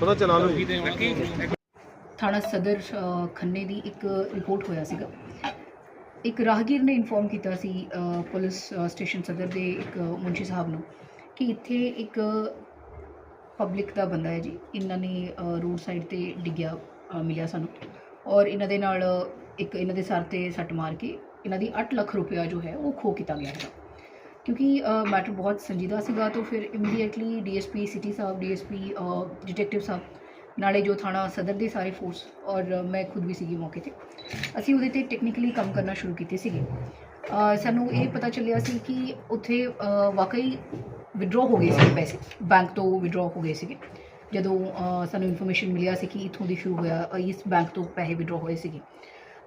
ਥੋੜਾ ਚਲਾ ਲਓ ਥਾਣਾ ਸਦਰ ਅ, ਖੰਨੇ ਦੀ ਇੱਕ ਰਿਪੋਰਟ ਹੋਇਆ ਸੀਗਾ। ਇੱਕ ਰਾਹਗੀਰ ਨੇ ਇਨਫੋਰਮ ਕੀਤਾ ਸੀ ਅ, ਪੁਲਿਸ ਅ, ਸਟੇਸ਼ਨ ਸਦਰ ਦੇ ਇੱਕ ਮੁੰਸ਼ੀ ਸਾਹਿਬ ਨੂੰ ਕਿ ਇੱਥੇ ਇੱਕ ਪਬਲਿਕ ਦਾ ਬੰਦਾ ਹੈ ਜੀ। ਇਹਨਾਂ ਨੇ ਰੋਡ ਸਾਈਡ ਤੇ ਡਿੱਗਿਆ ਮਿਲਿਆ ਸਾਨੂੰ। ਔਰ ਇਹਨਾਂ ਦੇ ਨਾਲ ਇੱਕ ਇਹਨਾਂ ਦੇ ਸਰ ਤੇ ਸੱਟ ਮਾਰ ਕੇ ਇਹਨਾਂ ਦੀ 8 ਲੱਖ ਰੁਪਇਆ ਜੋ ਹੈ ਉਹ ਖੋ ਕੀਤਾ ਗਿਆ ਹੈ ਕਿਉਂਕਿ ਮੈਟਰ ਬਹੁਤ ਸੰਜੀਦਾ ਸੀਗਾ ਤਾਂ ਫਿਰ ਇਮੀਡੀਏਟਲੀ ਡੀਐਸਪੀ ਸਿਟੀ ਸਾਹਿਬ ਡੀਐਸਪੀ ਡਿਟੈਕਟਿਵ ਸਾਹਿਬ, ਨਾਲੇ ਜੋ ਥਾਣਾ ਸਦਰ ਦੇ ਸਾਰੇ ਫੋਰਸ ਔਰ ਮੈਂ ਖੁਦ ਵੀ ਸੀਗੀ ਮੌਕੇ ਤੇ, ਅਸੀਂ ਉਹਦੇ ਤੇ ਟੈਕਨੀਕਲੀ ਕੰਮ ਕਰਨਾ ਸ਼ੁਰੂ ਕੀਤੇ ਸੀਗੇ। ਸਾਨੂੰ ਇਹ ਪਤਾ ਚੱਲਿਆ ਸੀ ਕਿ ਉੱਥੇ ਵਾਕਈ ਵਿਡਰਾਅ ਹੋ ਗਏ ਸੀ ਪੈਸੇ ਬੈਂਕ ਤੋਂ ਵਿਡਰਾਅ ਹੋ ਗਏ ਸੀਗੇ। ਜਦੋਂ ਸਾਨੂੰ ਇਨਫੋਰਮੇਸ਼ਨ ਮਿਲਿਆ ਸੀ ਕਿ ਇੱਥੋਂ ਦੀ ਸ਼ੁਰੂ ਹੋਇਆ ਇਸ ਬੈਂਕ ਤੋਂ ਪੈਸੇ ਵਿਡਰਾਅ ਹੋਏ ਸੀਗੇ।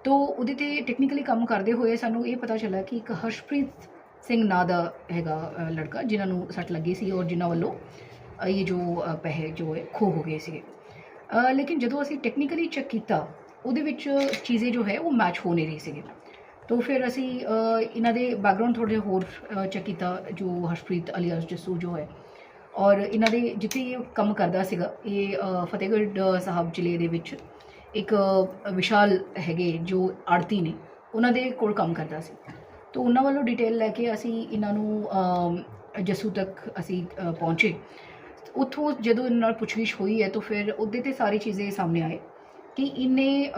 ਤੋ ਉਹਦੇ ਤੇ ਟੈਕਨੀਕਲੀ ਕੰਮ ਕਰਦੇ ਹੋਏ ਸਾਨੂੰ ਇਹ ਪਤਾ ਚੱਲਿਆ ਕਿ ਇੱਕ ਹਰਸ਼ਪ੍ਰੀਤ ਸਿੰਘ ਨਾਂ ਦਾ ਹੈਗਾ ਲੜਕਾ, ਜਿਨ੍ਹਾਂ ਨੂੰ ਸੱਟ ਲੱਗੀ ਸੀ ਔਰ ਜਿਨ੍ਹਾਂ ਵੱਲੋਂ ਇਹ ਜੋ ਪੈਸੇ ਜੋ ਹੈ ਖੋ ਹੋ ਗਏ ਸੀਗੇ। ਲੇਕਿਨ ਜਦੋਂ ਅਸੀਂ ਟੈਕਨੀਕਲੀ ਚੈੱਕ ਕੀਤਾ, ਉਹਦੇ ਵਿੱਚ ਚੀਜ਼ੇ ਜੋ ਹੈ, ਉਹ ਮੈਚ ਹੋ ਨਹੀਂ ਰਹੀ ਸੀਗੇ। ਤੋ ਫਿਰ ਅਸੀਂ ਇਹਨਾਂ ਦੇ ਬੈਕਗ੍ਰਾਉਂਡ ਥੋੜੇ ਜਿਹੇ ਹੋਰ ਚੈੱਕ ਕੀਤਾ ਜੋ ਹਰਸ਼ਪ੍ਰੀਤ ਅਲੀਆਸ ਜੱਸੂ ਜੋ ਹੈ। ਔਰ ਇਹਨਾਂ ਦੇ ਜਿੱਥੇ ਇਹ ਕੰਮ ਕਰਦਾ ਸੀਗਾ ਇਹ ਫਤਿਹਗੜ੍ਹ ਸਾਹਿਬ ਜ਼ਿਲ੍ਹੇ ਦੇ ਵਿੱਚ ਇੱਕ ਵਿਸ਼ਾਲ ਹੈਗੇ ਜੋ ਆੜਤੀ ਨੇ ਉਹਨਾਂ ਦੇ ਕੋਲ ਕੰਮ ਕਰਦਾ ਸੀ। ਤੋ ਉਹਨਾਂ ਵੱਲੋਂ ਡਿਟੇਲ ਲੈ ਕੇ ਅਸੀਂ ਇਹਨਾਂ ਨੂੰ ਅਮ, ਜੱਸੂ ਤੱਕ ਅਸੀਂ ਪਹੁੰਚੇ। ਉੱਥੋਂ ਜਦੋਂ ਇਹਨਾਂ ਨਾਲ ਪੁੱਛਗਿੱਛ ਹੋਈ ਹੈ ਤਾਂ ਫਿਰ ਉਹਦੇ ਤੇ ਸਾਰੀ ਚੀਜ਼ਾਂ ਸਾਹਮਣੇ ਆਏ ਕਿ ਇਹਨੇ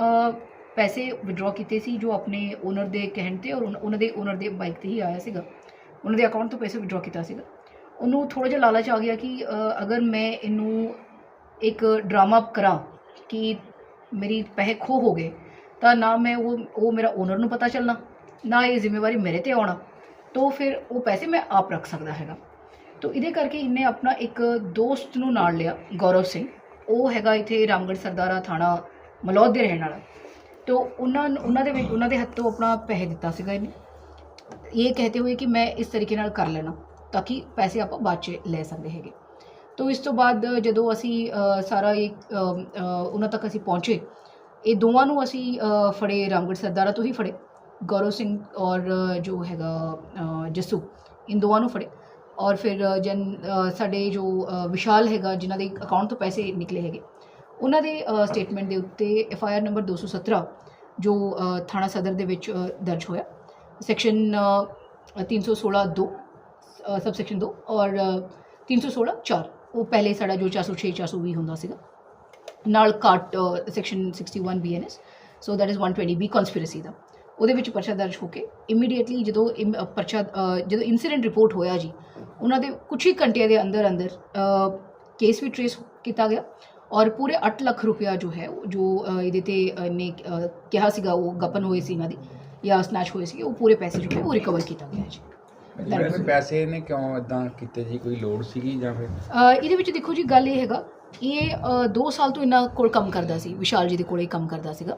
ਪੈਸੇ ਵਿਡਰਾਅ ਕੀਤੇ ਸੀ, ਜੋ ਆਪਣੇ ਓਨਰ ਦੇ ਕਹਿਣ ਤੇ ਔਰ ਉਹਨਾਂ ਦੇ ਓਨਰ ਦੇ ਬਾਈਕ ਤੇ ਹੀ ਆਇਆ ਸੀਗਾ। ਉਹਨਾਂ ਦੇ ਅਕਾਊਂਟ ਤੋਂ ਪੈਸੇ ਵਿਡਰਾਅ ਕੀਤਾ ਸੀਗਾ। ਉਹਨੂੰ ਥੋੜਾ ਜਿਹਾ ਲਾਲਚ ਆ ਗਿਆ ਕਿ ਅਗਰ ਮੈਂ ਇਹਨੂੰ ਇੱਕ ਡਰਾਮਾ ਕਰਾਂ ਕਿ ਮੇਰੀ ਪੈਸੇ ਖੋ ਹੋ ਗਏ, ਤਾਂ ਨਾ ਮੈਂ ਉਹ ਉਹ ਮੇਰਾ ਓਨਰ ਨੂੰ ਪਤਾ ਚੱਲਣਾ, ਨਾ ਇਹ ਜ਼ਿੰਮੇਵਾਰੀ ਮੇਰੇ ਤੇ ਆਉਣਾ, ਤਾਂ ਫਿਰ ਉਹ ਪੈਸੇ ਮੈਂ ਆਪ ਰੱਖ ਸਕਦਾ ਹੈਗਾ। ਤੋ ਇਹਦੇ ਕਰਕੇ ਇਹਨੇ ਆਪਣਾ ਇੱਕ ਦੋਸਤ ਨੂੰ ਨਾਲ ਲਿਆ, ਗੌਰਵ ਸਿੰਘ। ਉਹ ਹੈਗਾ ਇੱਥੇ ਰਾਮਗੜ੍ਹ ਸਰਦਾਰਾ ਥਾਣਾ ਮਲੌਦ ਦੇ ਰਹਿਣ ਵਾਲਾ। ਤੋ ਉਹਨਾਂ ਨੂੰ- ਉਹਨਾਂ ਦੇ ਵਿੱਚ ਉਹਨਾਂ ਦੇ ਹੱਥੋਂ ਆਪਣਾ ਪੈਸੇ ਦਿੱਤਾ ਸੀਗਾ ਇਹਨੇ। ਇਹ ਕਹਤੇ ਹੋਏ ਕਿ ਮੈਂ ਇਸ ਤਰੀਕੇ ਨਾਲ ਕਰ ਲੈਣਾ ਤਾਂ ਕਿ ਪੈਸੇ ਆਪਾਂ ਬਾਅਦ ਚ ਲੈ ਸਕਦੇ ਹੈਗੇ। ਤੋ ਇਸ ਤੋਂ ਬਾਅਦ ਜਦੋਂ ਅਸੀਂ ਸਾਰਾ ਇਹ ਉਹਨਾਂ ਤੱਕ ਅਸੀਂ ਪਹੁੰਚੇ ਇਹ ਦੋਵਾਂ ਨੂੰ ਅਸੀਂ ਫੜੇ ਰਾਮਗੜ੍ਹ ਸਰਦਾਰਾ ਤੋਂ ਹੀ ਫੜੇ। ਗੌਰਵ ਸਿੰਘ ਔਰ ਜੋ ਹੈਗਾ ਅ, ਜੱਸੂ ਇਨ ਦੋਵਾਂ ਨੂੰ ਫੜੇ। ਔਰ ਫਿਰ ਜਨ ਸਾਡੇ ਜੋ ਵਿਸ਼ਾਲ ਹੈਗਾ ਜਿਨ੍ਹਾਂ ਦੇ ਅਕਾਊਂਟ ਤੋਂ ਪੈਸੇ ਨਿਕਲੇ ਹੈਗੇ ਉਹਨਾਂ ਦੇ ਸਟੇਟਮੈਂਟ ਦੇ ਉੱਤੇ ਐਫ ਆਈ ਆਰ ਨੰਬਰ 217 ਜੋ ਥਾਣਾ ਸਦਰ ਦੇ ਵਿੱਚ ਦਰਜ ਹੋਇਆ। ਸੈਕਸ਼ਨ 316 2 ਸਬ ਸੈਕਸ਼ਨ 2 ਔਰ ਅ, 316 4 ਉਹ ਪਹਿਲੇ ਸਾਡਾ ਜੋ 406 420 ਹੁੰਦਾ ਸੀਗਾ। ਨਾਲ ਕਾਟ section 61 BNS so that is 120 B conspiracy ਦਾ। ਉਹਦੇ ਵਿੱਚ ਪਰਚਾ ਦਰਜ ਹੋ ਕੇ ਇਮੀਡੀਏਟਲੀ ਜਦੋਂ ਇਮ- ਪਰਚਾ ਜਦੋਂ ਇਨਸੀਡੈਂਟ ਰਿਪੋਰਟ ਹੋਇਆ ਜੀ ਉਹਨਾਂ ਦੇ ਕੁਝ ਹੀ ਘੰਟਿਆਂ ਦੇ ਅੰਦਰ ਅੰਦਰ ਕੇਸ ਵੀ ਟ੍ਰੇਸ ਕੀਤਾ ਗਿਆ। ਔਰ ਪੂਰੇ 8 ਲੱਖ ਰੁਪਇਆ ਜੋ ਹੈ ਉਹ ਜੋ ਇਹਦੇ ਤੇ ਨੇ ਕਿਹਾ ਸੀਗਾ ਉਹ ਗਪਨ ਹੋਏ ਸੀ ਇਹਨਾਂ ਦੀ ਜਾਂ ਸਨੈਚ ਹੋਏ ਸੀ ਉਹ ਪੂਰੇ ਪੈਸੇ ਜੋ ਹੈ ਉਹ ਰਿਕਵਰ ਕੀਤਾ ਗਿਆ ਜੀ। ਜਿਹੜੇ ਪੈਸੇ ਨੇ ਕਿਉਂ ਇਦਾਂ ਕੀਤੇ ਜੀ? ਕੋਈ ਲੋੜ ਸੀਗੀ ਜਾਂ ਫਿਰ? ਇਹਦੇ ਵਿੱਚ ਦੇਖੋ ਜੀ ਗੱਲ ਇਹ ਹੈਗਾ ਇਹ 2 ਸਾਲ ਤੋਂ ਇਹਨਾਂ ਕੋਲ ਕੰਮ ਕਰਦਾ ਸੀ ਵਿਸ਼ਾਲ ਜੀ ਦੇ ਕੋਲੇ ਕੰਮ ਕਰਦਾ ਸੀਗਾ।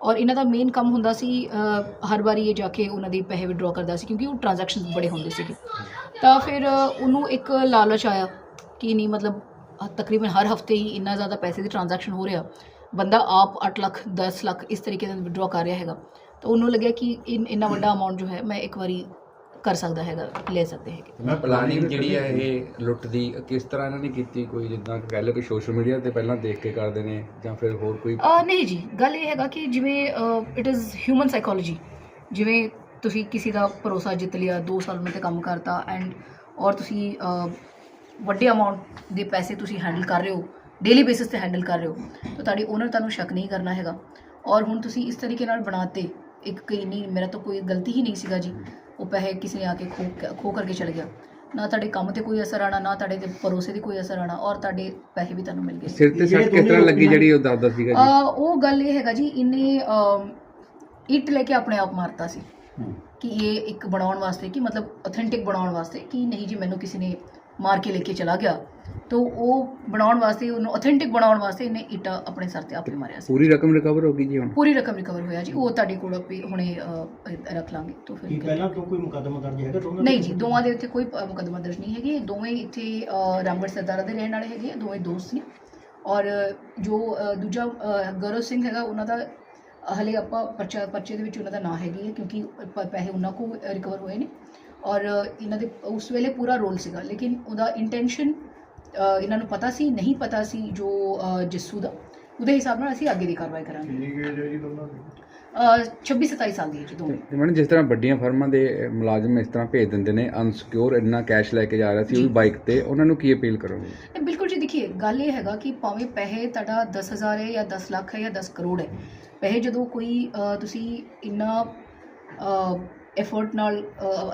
ਔਰ ਇਹਨਾਂ ਦਾ ਮੇਨ ਕੰਮ ਹੁੰਦਾ ਸੀ ਹਰ ਵਾਰੀ ਇਹ ਜਾ ਕੇ ਉਹਨਾਂ ਦੇ ਪੈਸੇ ਵਿਡਰਾਅ ਕਰਦਾ ਸੀ ਕਿਉਂਕਿ ਉਹ ਟ੍ਰਾਂਜੈਕਸ਼ਨ ਬੜੇ ਹੁੰਦੇ ਸੀਗੇ। ਤਾਂ ਫਿਰ ਉਹਨੂੰ ਇੱਕ ਲਾਲਚ ਆਇਆ ਕਿ ਨਹੀਂ ਮਤਲਬ ਤਕਰੀਬਨ ਹਰ ਹਫ਼ਤੇ ਹੀ ਇੰਨਾ ਜ਼ਿਆਦਾ ਪੈਸੇ ਦੀ ਟ੍ਰਾਂਜੈਕਸ਼ਨ ਹੋ ਰਿਹਾ। ਬੰਦਾ ਆਪ 8 ਲੱਖ 10 ਲੱਖ ਇਸ ਤਰੀਕੇ ਨਾਲ ਵਿਡਰਾਅ ਕਰ ਰਿਹਾ ਹੈਗਾ। ਤਾਂ ਉਹਨੂੰ ਲੱਗਿਆ ਕਿ ਇਨ- ਵੱਡਾ ਅਮਾਉਂਟ ਜੋ ਹੈ ਮੈਂ ਇੱਕ ਵਾਰੀ ਕਰ ਸਕਦਾ ਹੈਗਾ ਲੈ ਸਕਦੇ ਹੈਗੇ। ਮੈਂ ਪਲਾਨਿੰਗ ਜਿਹੜੀ ਹੈ ਇਹ ਲੁੱਟ ਦੀ ਕਿਸ ਤਰ੍ਹਾਂ ਇਹਨਾਂ ਨੇ ਕੀਤੀ? ਕੋਈ ਜਿੱਦਾਂ ਕਹਿ ਲਓ ਕਿ ਸੋਸ਼ਲ ਮੀਡੀਆ ਤੇ ਪਹਿਲਾਂ ਦੇਖ ਕੇ ਕਰਦੇ ਨੇ ਜਾਂ ਫਿਰ ਹੋਰ ਕੋਈ? ਅ ਨਹੀਂ ਜੀ ਗੱਲ ਇਹ ਹੈਗਾ ਕਿ ਜਿਵੇਂ ਇਟ ਇਜ਼ ਹਿਊਮਨ ਸਾਈਕੋਲੋਜੀ ਜਿਵੇਂ ਤੁਸੀਂ ਕਿਸੇ ਦਾ ਭਰੋਸਾ ਜਿੱਤ ਲਿਆ 2 ਸਾਲ ਉਹਨਾਂ ਤੇ ਕੰਮ ਕਰਤਾ ਐਂਡ ਔਰ ਤੁਸੀਂ ਵੱਡੇ ਅਮਾਉਂਟ ਦੇ ਪੈਸੇ ਤੁਸੀਂ ਹੈਂਡਲ ਕਰ ਰਹੇ ਹੋ ਡੇਲੀ ਬੇਸਿਸ ਤੇ ਹੈਂਡਲ ਕਰ ਰਹੇ ਹੋ ਤਾਂ ਤੁਹਾਡੀ ਓਨਰ ਤੁਹਾਨੂੰ ਸ਼ੱਕ ਨਹੀਂ ਕਰਨਾ ਹੈਗਾ। ਔਰ ਹੁਣ ਤੁਸੀਂ ਇਸ ਤਰੀਕੇ ਨਾਲ ਬਣਾਤੇ ਇੱਕ ਕਿ ਨਹੀਂ ਮੇਰਾ ਤਾਂ ਕੋਈ ਗਲਤੀ ਹੀ ਨਹੀਂ ਸੀਗਾ ਜੀ। ਉਹ ਪੈਸੇ ਕਿਸੇ ਨੇ ਆ ਕੇ ਖੋ ਖੋ ਕਰਕੇ ਚਲ ਗਿਆ। ਨਾ ਤੁਹਾਡੇ ਕੰਮ ਤੇ ਕੋਈ ਅਸਰ ਆਣਾ ਨਾ ਤੁਹਾਡੇ ਤੇ ਭਰੋਸੇ ਦੀ ਕੋਈ ਅਸਰ ਆਣਾ ਔਰ ਤੁਹਾਡੇ ਪੈਸੇ ਵੀ ਤੁਹਾਨੂੰ ਮਿਲ ਗਏ। ਸਿਰ ਤੇ ਸੱਟ ਕਿਸ ਤਰ੍ਹਾਂ ਲੱਗੀ ਜਿਹੜੀ ਉਹ ਦੱਸਦਾ ਸੀਗਾ ਜੀ? ਅਹ ਉਹ ਗੱਲ ਇਹ ਹੈਗਾ ਜੀ ਇਹਨੇ ਇੱਟ ਲੈ ਕੇ ਆਪਣੇ ਆਪ ਮਾਰਤਾ ਸੀ। ਕਿ ਇਹ ਇੱਕ ਬਣਾਉਣ ਵਾਸਤੇ ਕਿ ਮਤਲਬ ਅਥੈਂਟਿਕ ਬਣਾਉਣ ਵਾਸਤੇ ਕਿ ਨਹੀਂ ਜੀ ਮੈਨੂੰ ਕਿਸੇ ਨੇ ਮਾਰ ਕੇ ਲੈ ਕੇ ਚਲਾ ਗਿਆ ਤਾਂ ਉਹ ਬਣਾਉਣ ਵਾਸਤੇ ਉਹਨੂੰ ਅਥੈਂਟਿਕ ਬਣਾਉਣ ਵਾਸਤੇ ਇਹਨੇ ਇੱਟਾ ਆਪਣੇ ਸਰ ਤੇ ਆਪੇ ਮਾਰਿਆ ਸੀ। ਪੂਰੀ ਰਕਮ ਰਿਕਵਰ ਹੋ ਗਈ ਜੀ ਹੁਣ? ਪੂਰੀ ਰਕਮ ਰਿਕਵਰ ਹੋਇਆ ਜੀ ਉਹ ਤੁਹਾਡੇ ਕੋਲ ਵੀ ਹੁਣੇ ਰੱਖ ਲਾਂਗੇ ਤਾਂ ਕੀ ਫਿਰ ਪਹਿਲਾਂ ਤੋਂ ਕੋਈ ਮੁਕੱਦਮਾ ਦਰਜ ਹੈਗਾ ਦੋਨਾਂ ਦੇ? ਨਹੀਂ ਜੀ ਦੋਵਾਂ ਦੇ ਉੱਤੇ ਕੋਈ ਅ, ਮੁਕੱਦਮਾ ਦਰਜ ਨਹੀਂ ਹੈਗੇ ਦੋਵੇਂ ਇੱਥੇ ਅ, ਰਾਮਗੜ੍ਹ ਸਰਦਾਰਾ ਦੇ ਰਹਿਣ ਵਾਲੇ ਹੈਗੇ ਆ, ਦੋਵੇਂ ਦੋਸਤ ਨੇ। ਔਰ ਜੋ ਅ, ਦੂਜਾ ਅ, ਗੌਰਵ ਸਿੰਘ ਹੈਗਾ ਉਹਨਾਂ ਦਾ ਹਲੇ ਆਪਾਂ ਪਰਚਾ ਪਰਚੇ ਦੇ ਵਿੱਚ ਉਹਨਾਂ ਦਾ ਨਾਂ ਹੈਗੀ ਹੈ ਕਿਉਂਕਿ ਪ- ਪੈਸੇ ਉਹਨਾਂ ਕੋ ਰਿਕਵਰ ਹੋਏ ਨੇ। ਔਰ ਇਹਨਾਂ ਦੇ ਉਸ ਵੇਲੇ ਪੂਰਾ ਰੋਲ ਸੀਗਾ। ਲੇਕਿਨ ਉਹਦਾ ਇੰਟੈਂਸ਼ਨ ਇਹਨਾਂ ਨੂੰ ਪਤਾ ਸੀ ਨਹੀਂ ਪਤਾ ਸੀ ਜੋ ਜੱਸੂ ਦਾ ਉਹਦੇ ਹਿਸਾਬ ਨਾਲ ਅਸੀਂ ਅੱਗੇ ਦੀ ਕਾਰਵਾਈ ਕਰਾਂਗੇ। ਠੀਕ ਹੈ ਜੀ ਦੋਨਾਂ ਦੀ? ਅ, 26 27 ਸਾਲ ਦੀ ਹੈ ਜੀ ਦੋਵੇਂ। ਤੇ ਮੈਡਮ ਜਿਸ ਤਰ੍ਹਾਂ ਵੱਡੀਆਂ ਫਰਮਾਂ ਦੇ ਮੁਲਾਜ਼ਮ ਇਸ ਤਰ੍ਹਾਂ ਭੇਜ ਦਿੰਦੇ ਨੇ ਅਨਸਿਕਿਉਰ ਇੰਨਾ ਕੈਸ਼ ਲੈ ਕੇ ਜਾ ਰਿਹਾ ਸੀ ਉਹ ਵੀ ਬਾਈਕ ਤੇ ਉਹਨਾਂ ਨੂੰ ਕੀ ਅਪੀਲ ਕਰੋਗੇ? ਨਹੀਂ, ਬਿਲਕੁਲ ਜੀ ਦੇਖੀਏ ਗੱਲ ਇਹ ਹੈਗਾ ਕਿ ਭਾਵੇਂ ਪੈਸੇ ਤੁਹਾਡਾ 10000 ਹੈ ਜਾਂ 10 ਲੱਖ ਹੈ ਜਾਂ 10 ਕਰੋੜ ਹੈ ਪੈਸੇ ਜਦੋਂ ਕੋਈ ਤੁਸੀਂ ਇੰਨਾ ਐਫਰਟ ਨਾਲ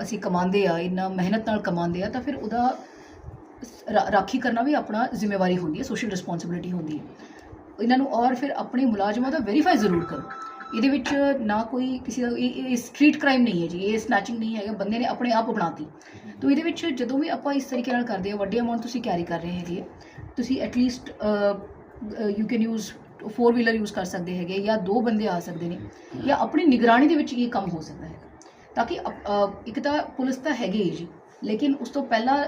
ਅਸੀਂ ਕਮਾਉਂਦੇ ਆ ਇੰਨਾ ਮਿਹਨਤ ਨਾਲ ਕਮਾਉਂਦੇ ਆ ਤਾਂ ਫਿਰ ਉਹਦਾ ਰਾਖੀ ਕਰਨਾ ਵੀ ਆਪਣਾ ਜ਼ਿੰਮੇਵਾਰੀ ਹੁੰਦੀ ਹੈ ਸੋਸ਼ਲ ਰਿਸਪੌਂਸਿਬਿਲਿਟੀ ਹੁੰਦੀ ਹੈ। ਇਹਨਾਂ ਨੂੰ ਔਰ ਫਿਰ ਆਪਣੇ ਮੁਲਾਜ਼ਮਾਂ ਦਾ ਵੈਰੀਫਾਈ ਜ਼ਰੂਰ ਕਰੋ। ਇਹਦੇ ਵਿੱਚ ਨਾ ਕੋਈ ਕਿਸੇ ਦਾ ਇਹ ਸਟਰੀਟ ਕ੍ਰਾਈਮ ਨਹੀਂ ਹੈ ਜੀ ਇਹ ਸਨੈਚਿੰਗ ਨਹੀਂ ਹੈਗਾ ਬੰਦੇ ਨੇ ਆਪਣੇ ਆਪ ਬਣਾਤੀ ਤੋ ਇਹਦੇ ਵਿੱਚ ਜਦੋਂ ਵੀ ਆਪਾਂ ਇਸ ਤਰੀਕੇ ਨਾਲ ਕਰਦੇ ਆ ਵੱਡੇ ਅਮਾਉਂਟ ਤੁਸੀਂ ਕੈਰੀ ਕਰ ਰਹੇ ਹੈਗੇ ਆ, ਤੁਸੀਂ at least you can use four wheeler use ਕਰ ਸਕਦੇ ਹੈਗੇ ਜਾਂ ਦੋ ਬੰਦੇ ਆ ਸਕਦੇ ਨੇ ਜਾਂ ਆਪਣੀ ਨਿਗਰਾਨੀ ਦੇ ਵਿੱਚ ਇਹ ਕੰਮ ਹੋ ਸਕਦਾ ਹੈ ਤਾਂ ਕਿ ਇੱਕ ਤਾਂ ਪੁਲਿਸ ਤਾਂ ਹੈਗੀ ਹੀ ਜੀ ਲੇਕਿਨ ਉਸ ਤੋਂ ਪਹਿਲਾਂ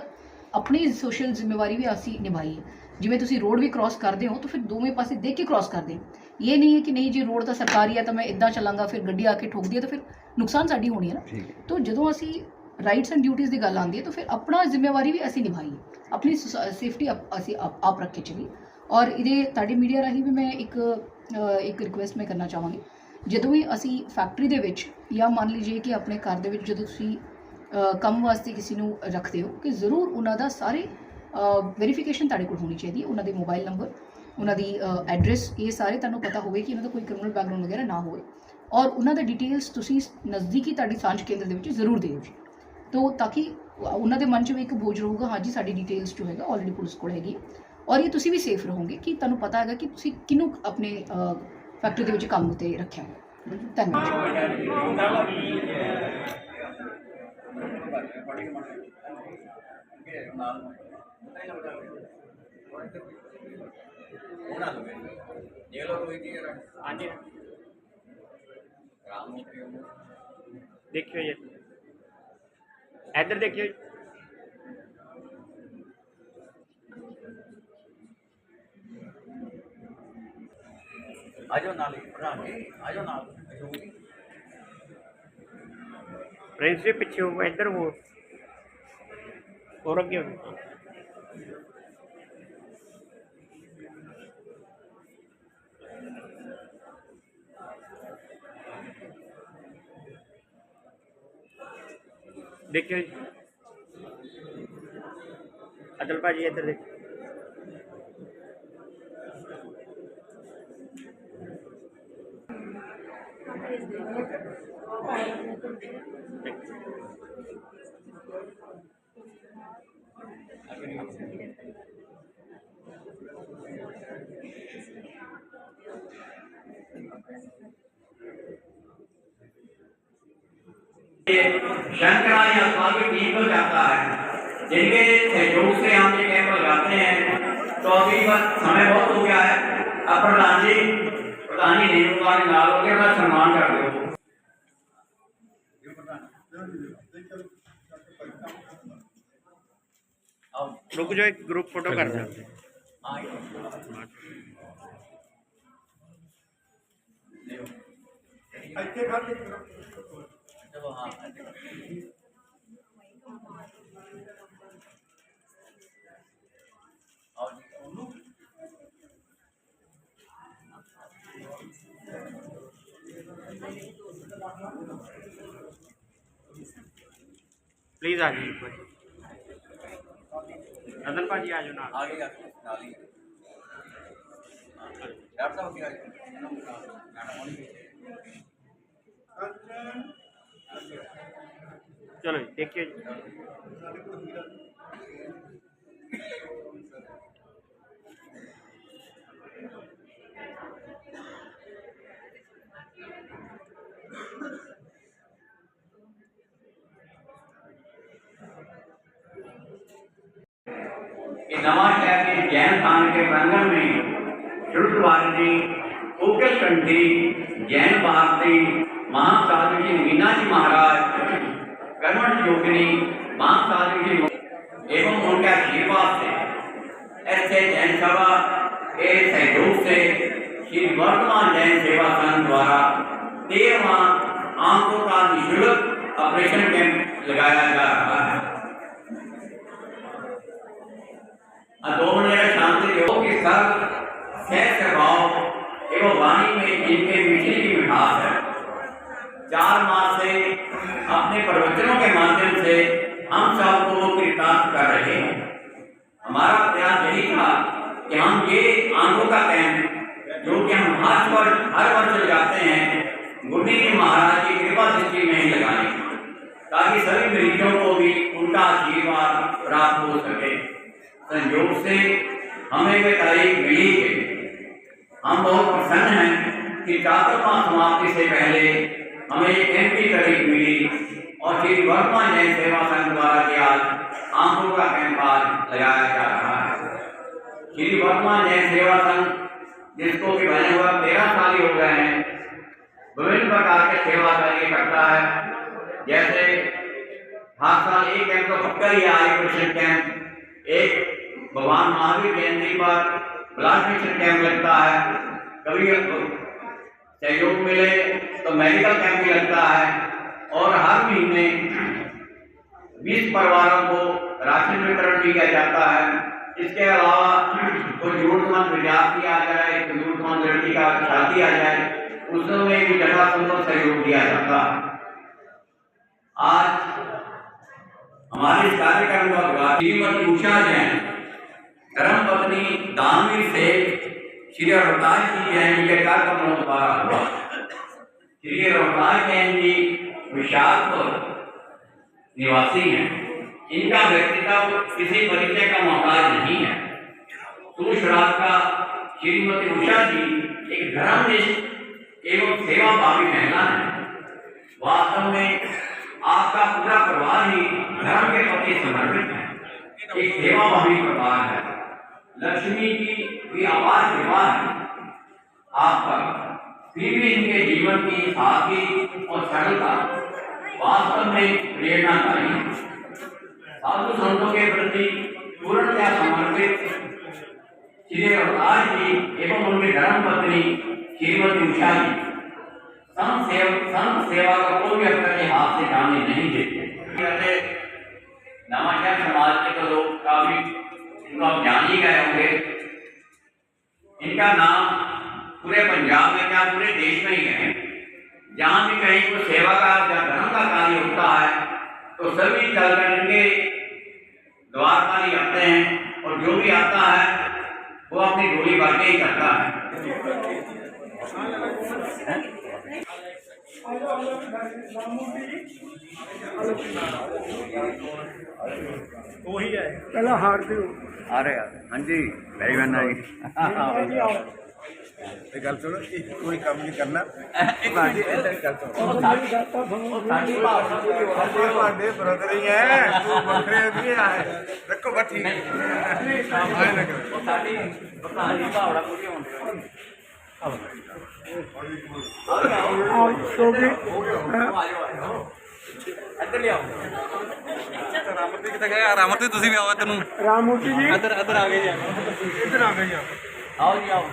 ਆਪਣੀ ਸੋਸ਼ਲ ਜ਼ਿੰਮੇਵਾਰੀ ਵੀ ਅਸੀਂ ਨਿਭਾਈ ਹੈ। ਜਿਵੇਂ ਤੁਸੀਂ ਰੋਡ ਵੀ ਕ੍ਰਾਸ ਕਰਦੇ ਹੋ ਤਾਂ ਫਿਰ ਦੋਵੇਂ ਪਾਸੇ ਦੇਖ ਕੇ ਕ੍ਰਾਸ ਕਰਦੇ ਇਹ ਨਹੀਂ ਹੈ ਕਿ ਨਹੀਂ ਜੀ ਰੋਡ ਤਾਂ ਸਰਕਾਰੀ ਹੈ ਤਾਂ ਮੈਂ ਇਦਾਂ ਚੱਲਾਂਗਾ ਫਿਰ ਗੱਡੀ ਆ ਕੇ ਠੋਕਦੀ ਹੈ ਤਾਂ ਫਿਰ ਨੁਕਸਾਨ ਸਾਡੀ ਹੋਣੀ ਹੈ ਨਾ। ਤਾਂ ਜਦੋਂ ਅਸੀਂ ਰਾਈਟਸ ਐਂਡ ਡਿਊਟੀਆਂ ਦੀ ਗੱਲ ਆਉਂਦੀ ਹੈ ਤਾਂ ਫਿਰ ਆਪਣਾ ਜ਼ਿੰਮੇਵਾਰੀ ਵੀ ਅਸੀਂ ਨਿਭਾਈਏ ਆਪਣੀ ਸੇਫਟੀ ਅਸੀਂ ਆਪ ਰੱਖ ਕੇ ਚੱਲੀਏ ਔਰ ਇਹਦੇ ਤੁਹਾਡੀ ਮੀਡੀਆ ਰਾਹੀਂ ਵੀ ਮੈਂ ਇੱਕ ਇੱਕ ਰਿਕੁਐਸਟ ਮੈਂ ਕਰਨਾ ਚਾਹਾਂਗੀ। ਜਦੋਂ ਵੀ ਅਸੀਂ ਫੈਕਟਰੀ ਦੇ ਵਿੱਚ ਜਾਂ ਮੰਨ ਲਈਏ ਕਿ ਆਪਣੇ ਘਰ ਦੇ ਵਿੱਚ ਜਦੋਂ ਤੁਸੀਂ ਕੰਮ ਵਾਸਤੇ ਕਿਸੇ ਨੂੰ ਰੱਖਦੇ ਹੋ ਕਿ ਜ਼ਰੂਰ ਉਹਨਾਂ ਦਾ ਸਾਰੇ ਵੈਰੀਫਿਕੇਸ਼ਨ ਤੁਹਾਡੇ ਕੋਲ ਹੋਣੀ ਚਾਹੀਦੀ ਹੈ, ਉਹਨਾਂ ਦੇ ਮੋਬਾਈਲ ਨੰਬਰ ਉਹਨਾਂ ਦੀ ਐਡਰੈਸ ਇਹ ਸਾਰੇ ਤੁਹਾਨੂੰ ਪਤਾ ਹੋਵੇ ਕਿ ਉਹਨਾਂ ਦਾ ਕੋਈ ਕ੍ਰਿਮੀਨਲ ਬੈਕਗ੍ਰਾਉਂਡ ਵਗੈਰਾ ਨਾ ਹੋਵੇ ਔਰ ਉਹਨਾਂ ਦਾ ਡਿਟੇਲਸ ਤੁਸੀਂ ਨਜ਼ਦੀਕੀ ਤੁਹਾਡੀ ਸਾਂਝ ਕੇਂਦਰ ਦੇ ਵਿੱਚ ਜ਼ਰੂਰ ਦਿਓ ਜੀ ਤੋ ਤਾਂ ਕਿ ਉਹਨਾਂ ਦੇ ਮਨ 'ਚ ਵੀ ਇੱਕ ਬੋਝ ਰਹੂਗਾ ਹਾਂਜੀ ਸਾਡੀ ਡਿਟੇਲਸ ਜੋ ਹੈਗਾ ਆਲਰੇਡੀ ਪੁਲਿਸ ਕੋਲ ਹੈਗੀ ਹੈ। ਔਰ ਇਹ ਤੁਸੀਂ ਵੀ ਸੇਫ ਰਹੋਗੇ ਕਿ ਤੁਹਾਨੂੰ ਪਤਾ ਹੈਗਾ ਕਿ ਤੁਸੀਂ ਕਿਹਨੂੰ ਆਪਣੇ ਫੈਕਟਰੀ ਦੇ ਵਿੱਚ ਕੰਮ ਉਤੇ ਰੱਖਿਆ ਧੰਨਵਾਦ। ਦੇਖਿਓ ਜੀ। ਇੱਧਰ ਦੇਖਿਓ ਜੀ। ਆਜੋ ਨਾਲ ਹੀ ਪ੍ਰਧਾਨ ਜੀ ਆਜੋ ਨਾਲ ਜ਼ਰੂਰੀ ਪ੍ਰਿੰਸ ਜੀ ਪਿੱਛੇ ਹੋ ਇੱਧਰ ਹੋ अस्पताल की टीम जाता है जिनके सहयोग से हम ये कैंप लगाते हैं तो अभी समय बहुत हो गया है अब प्रधान जी प्रधान जी नेहरू कुमार लाल हो गया सम्मान कर दो ਰੁਕ ਜਾਓ ਇੱਕ ਗਰੁੱਪ ਫੋਟੋ ਕਰ ਦਿੰਦੇ चलो हाँ प्लीज आ जाइए ऊपर रतन भाजी आ जाओ ना आगे डाल ही डॉक्टर साहब की चलो देखिए नवा शहर के जैन स्थान के प्रांगण में शुद्ध भारती ओके कंठी जैन भारती महासाधु जी मीना जी महाराज कर्मण योगिनी महासाधु जी एवं उनके आशीर्वाद से ऐसे जैन सभा के सहयोग से श्री वर्तमान जैन सेवा संघ द्वारा तेरहवा आँखों का निःशुल्क ऑपरेशन कैंप लगाया जा रहा है। शांति योग के स्वभाव एवं वाणी में जिनके मिश्री की मिठास है। चार मास से अपने प्रवचनों के माध्यम से हम सबको कृतार्थ कर रहे हैं। हमारा प्रयास यही था कि हम ये आँखों का कैंप जो कि हम हर वर्ष हर वर्ष लगाते हैं गुरु जी महाराज की कृपा दृष्टि में ही लगाएँ, ताकि सभी मरीजों को भी उनका आशीर्वाद प्राप्त हो सके। संयोग से हमें ये तारीख मिली है। हम बहुत प्रसन्न हैं कि चातुर्मा समाप्ति से पहले हमें एक कैंप की तारीख मिली और श्री वर्तमान जैन सेवा संघ द्वारा आज आँखों का कैंप आज लगाया जा रहा है। श्री वर्तमान जैन सेवा संघ, जिसको कि बने हुआ तेरह साल ही हो गए हैं, विभिन्न प्रकार के सेवा कार्य करता है। जैसे, हर साल एक कैंप तो पक्का ही आय कृष्ण कैंप, एक भगवान महावीर जयंती पर ब्लड प्रेशर कैंप लगता है। कभी सहयोग मिले तो मेडिकल कैंप भी लगता है। और हर महीने बीस परिवारों को राशन वितरण भी किया जाता है। इसके अलावा कोई जरूरतमंद विद्यार्थी आ जाए, कोई जरूरतमंद लड़की का शादी आ जाए, उसमें भी यथासंभव सहयोग दिया जाता है। आज हमारे कार्यक्रम का उद्घाटन श्रीमती उषा जैन धर्म पत्नी दानवी से श्री रविदास जी जैन के कार्यक्रमों द्वारा हुआ। श्री रविदास जैन जी विशालपुर निवासी हैं। इनका व्यक्तित्व किसी परिचय का मोहताज नहीं है। सुश्रात का श्रीमती उषा जी एक धर्मनिष्ठ एवं सेवा भावी महिला है। वास्तव में आपका पूरा परिवार ही धर्म के प्रति समर्पित है। एक सेवा भावी परिवार है। लक्ष्मी की भी अपार सेवा है। आप पर फिर भी इनके जीवन की सादगी और सरलता वास्तव में प्रेरणादायी साधु संतों के प्रति पूर्णतया समर्पित श्री अवतार जी एवं उनकी धर्म पत्नी श्रीमती उषा जी संत सेव, संत सेवा का कोई अपने हाथ से जाने नहीं देते। नवाचार समाज के लोग काफ़ी इनको आप जान ही गए होंगे। इनका नाम पूरे पंजाब में क्या पूरे देश में ही है? जहाँ भी कहीं कोई सेवा का या धर्म का कार्य होता है तो सभी चल कर इनके द्वार पर ही आते हैं और जो भी आता है, वो अपनी गोली के ही करता है। ਉਹੀ ਹੈ। ਪਹਿਲਾਂ ਹਾਰਦੇ ਹੋ ਆ ਰਿਹਾ। ਹਾਂਜੀ। ਵੈਰੀ ਵੈਨ ਆ ਗਈ ਇਹ ਗੱਲ ਸੁਣੋ ਇਹ ਕੋਈ ਕੰਮ ਨਹੀਂ ਕਰਨਾ। ਇੱਕ ਮਿੰਟ। ਇੱਧਰ ਗੱਲ ਸੁਣੋ। ਉਹ ਸਾਡੀ ਗੱਲ ਤਾਂ ਸੁਣੋ। ਉਹ ਸਾਡੀ ਭਾਸ਼ਾ ਕੋਈ ਹੋਰ ਤੁਹਾਡੇ ਬ੍ਰਦਰ ਹੀ ਹੈ ਤੂੰ ਵੱਖਰੇ ਵੀ ਹੈ ਰੱਖੋ ਬੱਠੀ ਨਹੀਂ ਸਾਡੀ ਭਾਸ਼ਾ ਦੀ ਭਾਵਨਾ ਪੂਰੀ ਹੋਣ ਦੇ ਇੱਧਰ ਲਿਆਓ। ਰਾਮੂਰਤੀ ਕਿੱਥੇ ਗਏ? ਰਾਮੂਰਤੀ ਤੁਸੀਂ ਵੀ ਆਓ ਇੱਧਰ ਨੂੰ। ਰਾਮੂਰਤੀ ਜੀ। ਇੱਧਰ ਇੱਧਰ ਆ ਗਏ ਜੀ ਇੱਧਰ ਆ ਗਈਆਂ ਆਓ ਜੀ ਆਓ।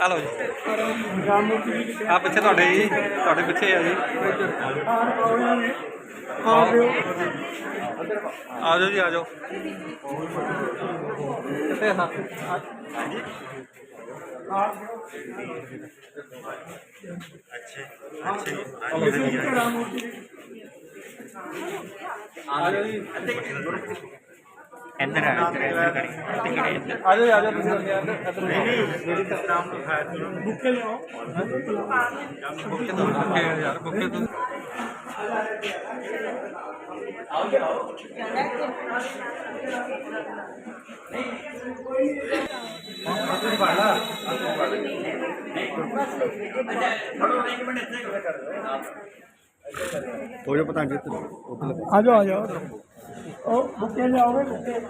ਆ ਲਓ ਜੀ ਰਾਮੂਰਤੀ ਆ? ਪਿੱਛੇ ਤੁਹਾਡੇ ਜੀ ਤੁਹਾਡੇ ਪਿੱਛੇ ਆ ਜੀ। ਆ ਜਾਓ ਜੀ ਆ ਜਾਓ ਕਿੱਥੇ ਹਾਂ ਇੱਧਰ ਆ ਇੱਧਰ ਇੱਧਰ ਕਰੀ ਇੱਧਰ ਕਰੀ ਇੱਧਰ ਆ। ਜਾਓ ਆ ਜਾਓ ਤੁਸੀਂ ਇੱਧਰ ਇੱਧਰ ਜਿਹੜੀ ਤਾਂ ਨਾਮ ਲਿਖਾਇਆ ਸੀ ਬੁੱਕੇ ਲਿਆਓ। ਬੁੱਕੇ ਤੋਂ ਬੁੱਕੇ ਯਾਰ ਬੁੱਕੇ ਤੋਂ आओ जी आओ नहीं पढ़ ला हो जाओ पतंग आ जाओ आ जाओ ओ बुके जाओगे बुके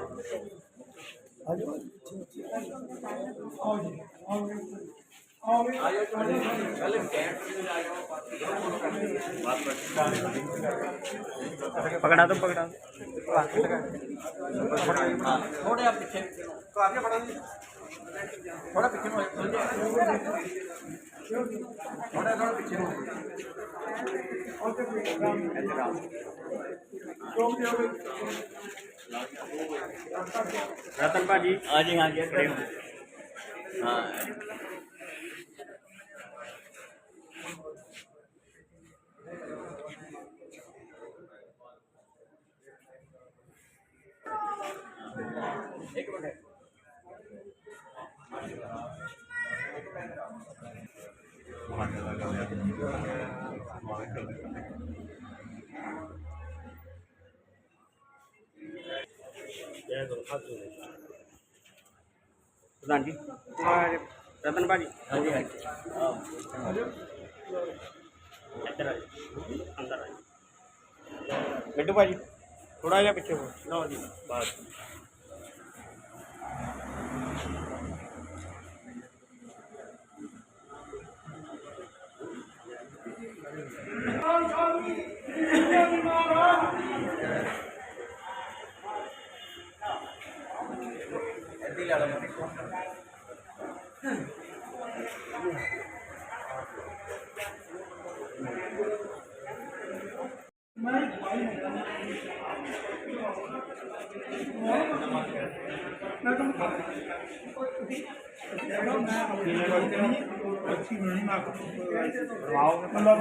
आ जाओ आओ जी आओ ਆ ਜਾਓ ਆ ਜਾਓ ਉਹ ਬੁੱਕੇ ਲਿਆਓਗੇ ਬੁੱਕੇ ਆ ਜਾਓ ਪਕੜਾ ਦੋ ਪਕੜਾ ਰਤਨ ਭਾਜੀ ਆ ਜੀ ਹਾਂ ਜੀ ਖੜੇ ਹੋ ਹਾਂ ਪ੍ਰਧਾਨ ਜੀ ਰਤਨ ਭਾਜੀ। ਹਾਂ ਜੀ ਹਾਂ ਜੀ ਇੱਧਰ ਆ ਜੀ। ਅੰਦਰ ਆ ਜੀ। ਮਿੱਟੂ ਭਾਜੀ। ਥੋੜਾ ਜਿਹਾ ਪਿੱਛੇ ਹੋ। ਲਓ ਜੀ ਬਾਤ ਮੱਲਾ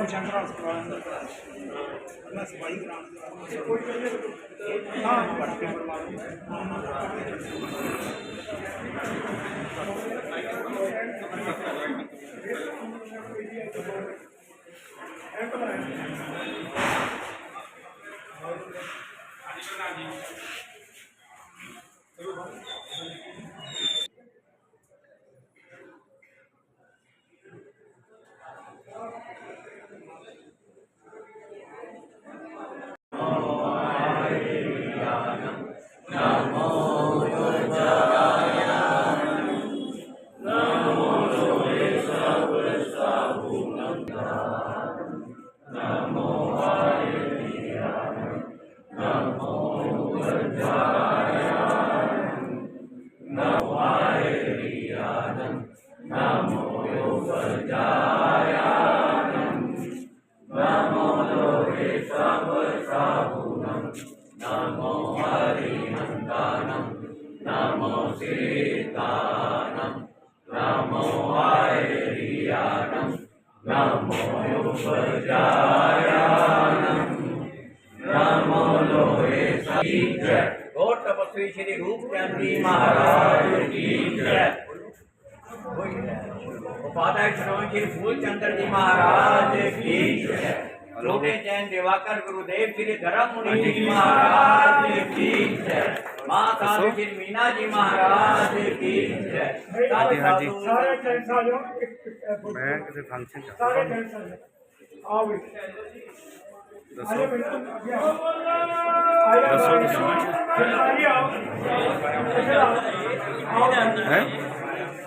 ਸ਼ੰਕਰ ਹਸਪਤਾਲ ਮੈਂ ਸਫ਼ਾਈ ਕਰਾਉਣ ਹਾਂ ਪੱਟੇ ਗੌਰ उपाध्याय श्रवणजी फूलचंद्र जी महाराज की लोटे जैन दिवाकर गुरुदेव श्री धर्म मुनि हाँ जी महाराज की माँ साधु जी मीना जी महाराज की मैं किसी फ़ंक्शन दसों। दसों है?